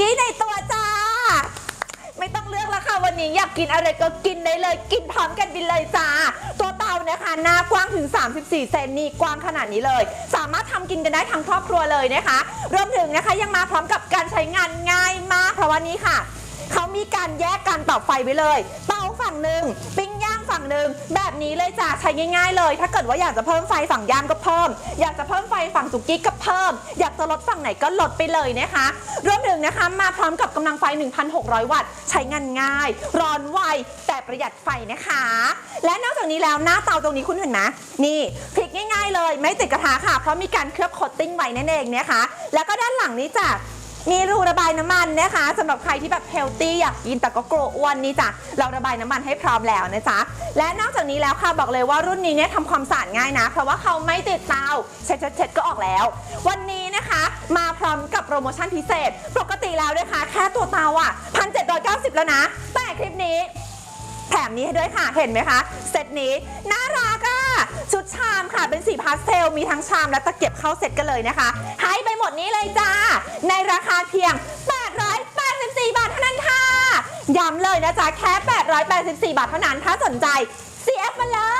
กี้ในตัวจ้า ไม่ต้องเลือกแล้วค่ะวันนี้อยากกินอะไรก็กินได้เลย กินพร้อมกันไปเลยจ้า ตัวเตานะคะหน้ากว้างถึง 34 เซนนี่กว้างขนาดนี้เลย สามารถทำกินกันได้ทั้งครอบครัวเลยนะคะ รวมถึงนะคะยังมาพร้อมกับการใช้งานง่ายมาก เพราะวันนี้ค่ะ เขามีการแยกการต่อไฟไว้เลยเตา ฝั่งหนึ่งปิ้งย่างฝั่งหนึ่งแบบนี้เลยจ้ะใช้ง่าย ๆ เลย ถ้าเกิดว่าอยากจะเพิ่มไฟฝั่งย่างก็เพิ่ม อยากจะเพิ่มไฟฝั่งสุกี้ก็เพิ่ม อยากจะลดฝั่งไหนก็ลดไปเลยนะคะรวมถึงนะคะมาพร้อมกับกำลังไฟ 1,600 วัตต์ ใช้งานง่าย ร้อนไวแต่ประหยัดไฟนะคะ และนอกจากนี้แล้วหน้าเตาตรงนี้คุณเห็นไหมนี่พลิกง่าย ๆ เลย ไม่ติดกระทะค่ะเพราะมีการเคลือบโคตติ้งไว้นั่นเองนะคะแล้วก็ด้านหลังนี้จ้ะ มีรูระบายน้ำมันนะคะสำหรับใครที่แบบเฮลตี้อยากกินแต่ก็กลัวอ้วนนี่จ้ะเราระบายน้ำมันให้พร้อมแล้วนะจ๊ะและนอกจากนี้แล้วค่ะบอกเลยว่ารุ่นนี้เนี่ยทำความสะอาดง่ายนะ เพราะว่าเขาไม่ติดเตาเช็ดเช็ดๆก็ออกแล้ว วันนี้นะคะมาพร้อมกับโปรโมชั่นพิเศษ ปกติแล้วนะคะแค่ตัวเตาอะ1,790แล้วนะ แต่คลิปนี้แถมนี้ให้ด้วยค่ะ เห็นไหมคะ เซตนี้น่ารักอะชุดชามค่ะเป็นสีพาสเทลมีทั้งชามและตะเกียบเข้าเซตกันเลยนะคะให้ หมดนี้เลยจ้า ในราคาเพียง 884 บาทเท่านั้นค่ะ ย้ำเลยนะจ๊ะ แค่ 884 บาทเท่านั้น ถ้าสนใจ CF มาเลย